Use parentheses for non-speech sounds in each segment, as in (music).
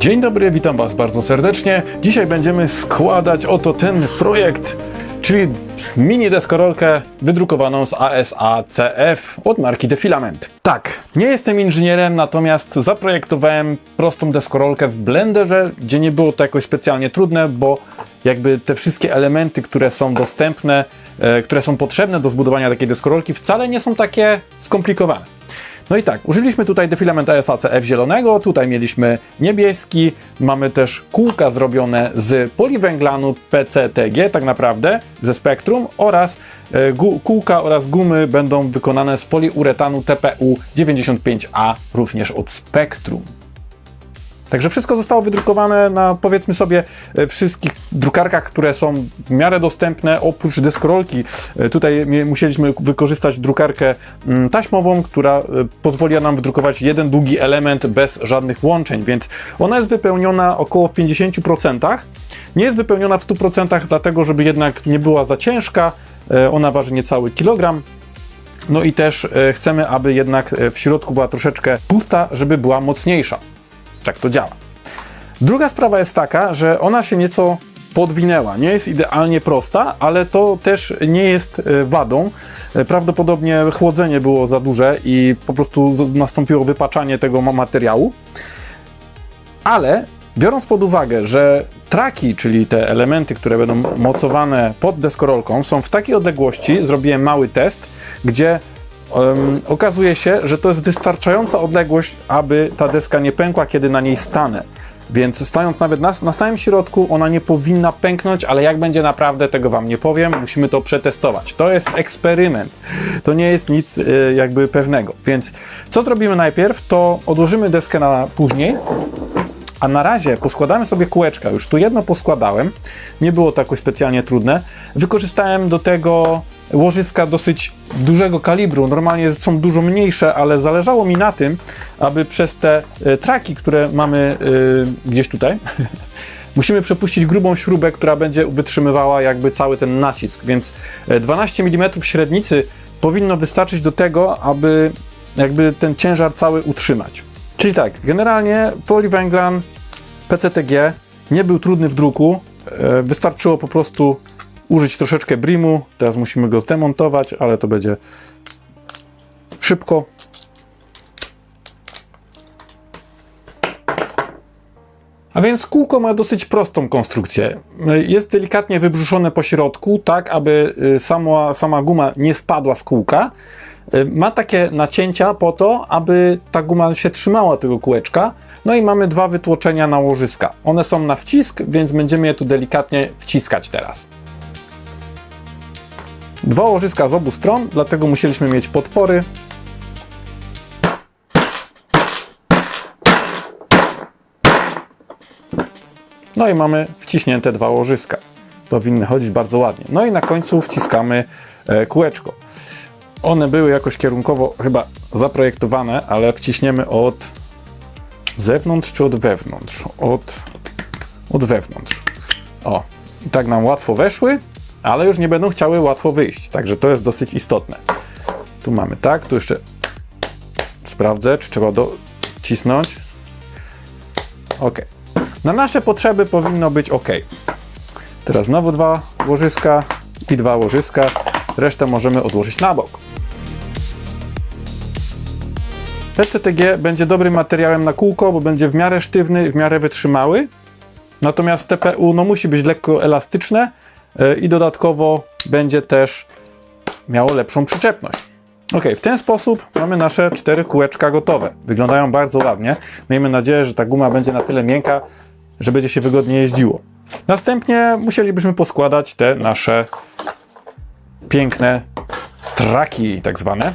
Dzień dobry, witam Was bardzo serdecznie. Dzisiaj będziemy składać oto ten projekt, czyli mini deskorolkę wydrukowaną z ASACF od marki Defilament. Tak, nie jestem inżynierem, natomiast zaprojektowałem prostą deskorolkę w Blenderze, gdzie nie było to jakoś specjalnie trudne, bo jakby te wszystkie elementy, które są dostępne, e, które są potrzebne do zbudowania takiej deskorolki, wcale nie są takie skomplikowane. No i tak, użyliśmy tutaj defilament ASACF zielonego, tutaj mieliśmy niebieski, mamy też kółka zrobione z poliwęglanu PCTG tak naprawdę, ze Spektrum oraz gu- kółka oraz gumy będą wykonane z poliuretanu TPU 95A również od Spektrum. Także wszystko zostało wydrukowane na powiedzmy sobie e, wszystkich drukarkach, które są w miarę dostępne, oprócz deskorolki. E, Tutaj musieliśmy wykorzystać drukarkę mm, taśmową, która e, pozwoli nam wydrukować jeden długi element bez żadnych łączeń, więc ona jest wypełniona około w 50%. Nie jest wypełniona w 100%, dlatego żeby jednak nie była za ciężka. Ona waży niecały kilogram. No i też chcemy, aby jednak w środku była troszeczkę pusta, żeby była mocniejsza. Tak to działa. Druga sprawa jest taka, że ona się nieco podwinęła. Nie jest idealnie prosta, ale to też nie jest e, wadą. E, Prawdopodobnie chłodzenie było za duże i po prostu nastąpiło wypaczanie tego ma- materiału. Ale biorąc pod uwagę, że traki, czyli te elementy, które będą mocowane pod deskorolką, są w takiej odległości, zrobiłem mały test, gdzie em, okazuje się, że to jest wystarczająca odległość, aby ta deska nie pękła, kiedy na niej stanę. Więc stając nawet na, na samym środku, ona nie powinna pęknąć, ale jak będzie naprawdę, tego Wam nie powiem. Musimy to przetestować. To jest eksperyment. To nie jest nic y, jakby pewnego. Więc co zrobimy najpierw, to odłożymy deskę na później, a na razie poskładamy sobie kółeczka. Już tu jedno poskładałem. Nie było to jakoś specjalnie trudne. Wykorzystałem do tego łożyska dosyć dużego kalibru. Normalnie są dużo mniejsze, ale zależało mi na tym, aby przez te e, traki, które mamy e, gdzieś tutaj, (laughs) musimy przepuścić grubą śrubę, która będzie wytrzymywała jakby cały ten nacisk. Więc e, 12 mm średnicy powinno wystarczyć do tego, aby jakby ten ciężar cały utrzymać. Czyli tak, generalnie poliwęglan PCTG nie był trudny w druku. E, Wystarczyło po prostu użyć troszeczkę brimu. Teraz musimy go zdemontować, ale to będzie szybko. A więc kółko ma dosyć prostą konstrukcję. Jest delikatnie wybrzuszone po środku, tak aby y, sama, sama guma nie spadła z kółka. Y, Ma takie nacięcia po to, aby ta guma się trzymała tego kółeczka. No i mamy dwa wytłoczenia na łożyska. One są na wcisk, więc będziemy je tu delikatnie wciskać teraz. Dwa łożyska z obu stron, dlatego musieliśmy mieć podpory. No i mamy wciśnięte dwa łożyska. Powinny chodzić bardzo ładnie. No i na końcu wciskamy e, kółeczko. One były jakoś kierunkowo chyba zaprojektowane, ale wciśniemy od zewnątrz czy od wewnątrz? Od, od wewnątrz. O, i tak nam łatwo weszły, ale już nie będą chciały łatwo wyjść. Także to jest dosyć istotne. Tu mamy tak, tu jeszcze sprawdzę, czy trzeba docisnąć. Ok. Na nasze potrzeby powinno być ok. Teraz znowu dwa łożyska i dwa łożyska. Resztę możemy odłożyć na bok. PCTG będzie dobrym materiałem na kółko, bo będzie w miarę sztywny, w miarę wytrzymały. Natomiast TPU no, musi być lekko elastyczne i dodatkowo będzie też miało lepszą przyczepność. Ok, w ten sposób mamy nasze cztery kółeczka gotowe. Wyglądają bardzo ładnie. Miejmy nadzieję, że ta guma będzie na tyle miękka, że będzie się wygodnie jeździło. Następnie musielibyśmy poskładać te nasze piękne traki, tak zwane.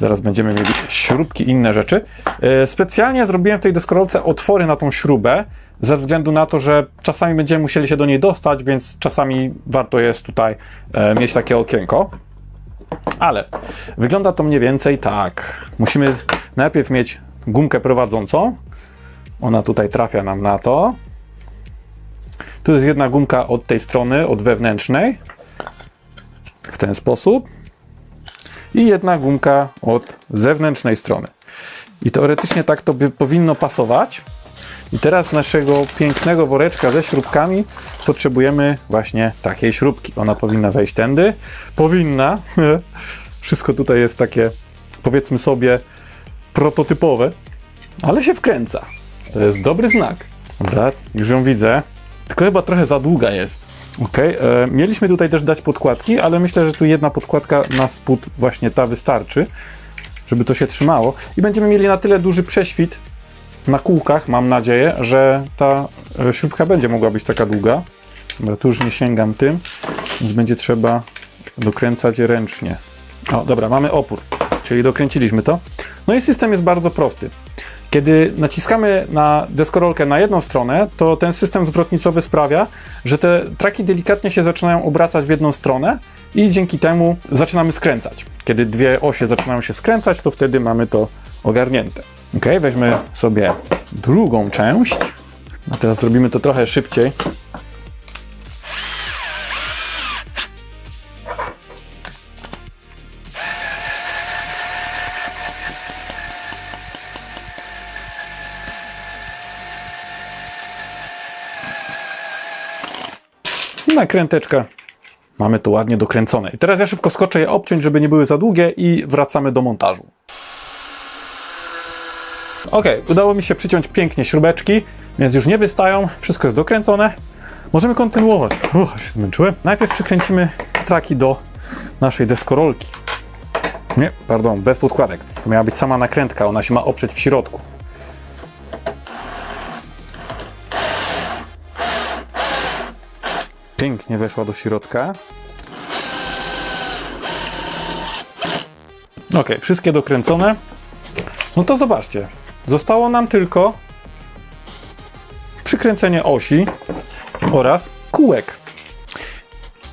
Zaraz będziemy mieli śrubki i inne rzeczy. E, Specjalnie zrobiłem w tej deskorolce otwory na tą śrubę, ze względu na to, że czasami będziemy musieli się do niej dostać, więc czasami warto jest tutaj e, mieć takie okienko. Ale wygląda to mniej więcej tak. Musimy najpierw mieć gumkę prowadzącą. Ona tutaj trafia nam na to. Tu jest jedna gumka od tej strony, od wewnętrznej. W ten sposób. I jedna gumka od zewnętrznej strony. I teoretycznie tak to by powinno pasować. I teraz naszego pięknego woreczka ze śrubkami potrzebujemy właśnie takiej śrubki. Ona powinna wejść tędy. Powinna. (laughs) Wszystko tutaj jest takie, powiedzmy sobie, prototypowe, ale się wkręca. To jest dobry znak. Dobra, już ją widzę. Tylko chyba trochę za długa jest. Okej, e, mieliśmy tutaj też dać podkładki, ale myślę, że tu jedna podkładka na spód, właśnie ta wystarczy, żeby to się trzymało. I będziemy mieli na tyle duży prześwit na kółkach, mam nadzieję, że ta e, śrubka będzie mogła być taka długa. Dobra, tu już nie sięgam tym, więc będzie trzeba dokręcać ręcznie. O, dobra, mamy opór, czyli dokręciliśmy to. No i system jest bardzo prosty. Kiedy naciskamy na deskorolkę na jedną stronę, to ten system zwrotnicowy sprawia, że te traki delikatnie się zaczynają obracać w jedną stronę i dzięki temu zaczynamy skręcać. Kiedy dwie osie zaczynają się skręcać, to wtedy mamy to ogarnięte. Ok, weźmy sobie drugą część. A teraz zrobimy to trochę szybciej. Nakręteczka. Mamy to ładnie dokręcone. I teraz ja szybko skoczę je obciąć, żeby nie były za długie i wracamy do montażu. Ok, udało mi się przyciąć pięknie śrubeczki, więc już nie wystają, wszystko jest dokręcone. Możemy kontynuować. Uff, się zmęczyłem. Najpierw przykręcimy traki do naszej deskorolki. Nie, pardon, bez podkładek. To miała być sama nakrętka, ona się ma oprzeć w środku. Pięknie weszła do środka. Ok, wszystkie dokręcone. No to zobaczcie. Zostało nam tylko przykręcenie osi oraz kółek.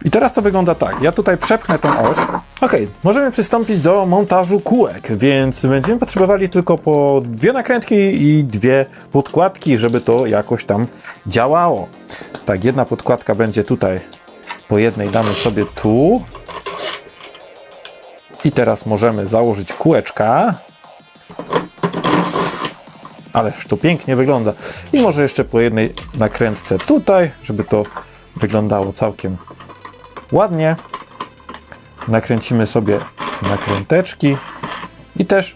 I teraz to wygląda tak. Ja tutaj przepchnę tą oś. Ok, możemy przystąpić do montażu kółek, więc będziemy potrzebowali tylko po dwie nakrętki i dwie podkładki, żeby to jakoś tam działało. Tak, jedna podkładka będzie tutaj. Po jednej damy sobie tu. I teraz możemy założyć kółeczka. Ależ to pięknie wygląda. I może jeszcze po jednej nakrętce tutaj, żeby to wyglądało całkiem ładnie. Nakręcimy sobie nakręteczki i też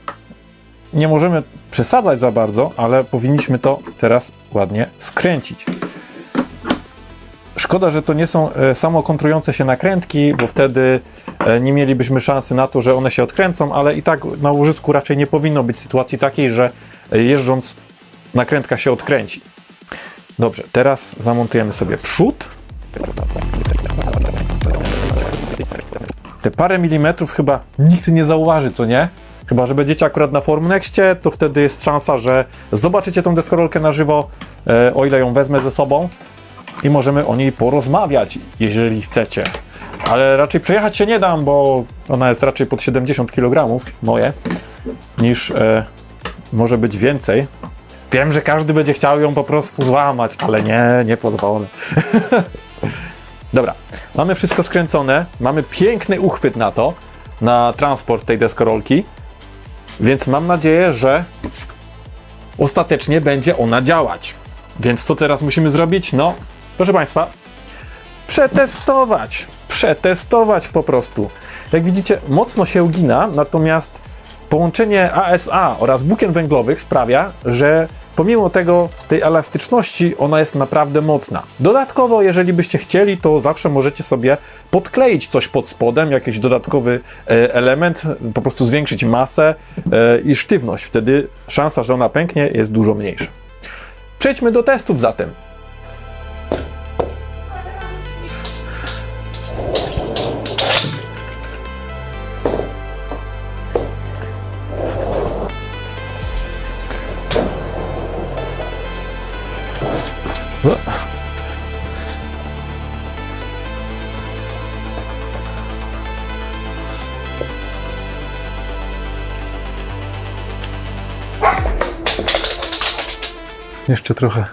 nie możemy przesadzać za bardzo, ale powinniśmy to teraz ładnie skręcić. Szkoda, że to nie są e, samokontrujące się nakrętki, bo wtedy e, nie mielibyśmy szansy na to, że one się odkręcą, ale i tak na łożysku raczej nie powinno być sytuacji takiej, że e, jeżdżąc nakrętka się odkręci. Dobrze, teraz zamontujemy sobie przód. Te parę milimetrów chyba nikt nie zauważy, co nie? Chyba, że będziecie akurat na Formnexcie, to wtedy jest szansa, że zobaczycie tą deskorolkę na żywo, e, o ile ją wezmę ze sobą i możemy o niej porozmawiać, jeżeli chcecie. Ale raczej przejechać się nie dam, bo ona jest raczej pod 70 kg, moje, niż e, może być więcej. Wiem, że każdy będzie chciał ją po prostu złamać, ale nie, nie pozwolę. (laughs) Dobra, mamy wszystko skręcone, mamy piękny uchwyt na to, na transport tej deskorolki, więc mam nadzieję, że ostatecznie będzie ona działać. Więc co teraz musimy zrobić? No, proszę Państwa, przetestować. Przetestować po prostu. Jak widzicie, mocno się ugina, natomiast połączenie ASA oraz włókien węglowych sprawia, że pomimo tego, tej elastyczności, ona jest naprawdę mocna. Dodatkowo, jeżeli byście chcieli, to zawsze możecie sobie podkleić coś pod spodem, jakiś dodatkowy e, element, po prostu zwiększyć masę e, i sztywność. Wtedy szansa, że ona pęknie, jest dużo mniejsza. Przejdźmy do testów zatem. Jeszcze trochę.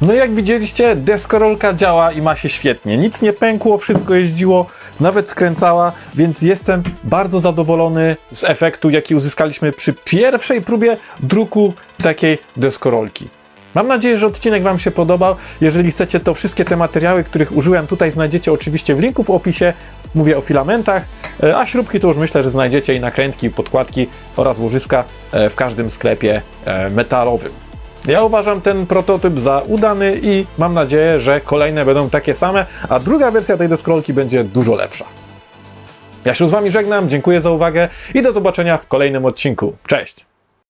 No jak widzieliście, deskorolka działa i ma się świetnie. Nic nie pękło, wszystko jeździło, nawet skręcała, więc jestem bardzo zadowolony z efektu, jaki uzyskaliśmy przy pierwszej próbie druku takiej deskorolki. Mam nadzieję, że odcinek Wam się podobał. Jeżeli chcecie, to wszystkie te materiały, których użyłem tutaj znajdziecie oczywiście w linku w opisie. Mówię o filamentach, e, a śrubki to już myślę, że znajdziecie i nakrętki, i podkładki oraz łożyska e, w każdym sklepie e, metalowym. Ja uważam ten prototyp za udany i mam nadzieję, że kolejne będą takie same, a druga wersja tej deskorolki będzie dużo lepsza. Ja się z Wami żegnam, dziękuję za uwagę i do zobaczenia w kolejnym odcinku. Cześć!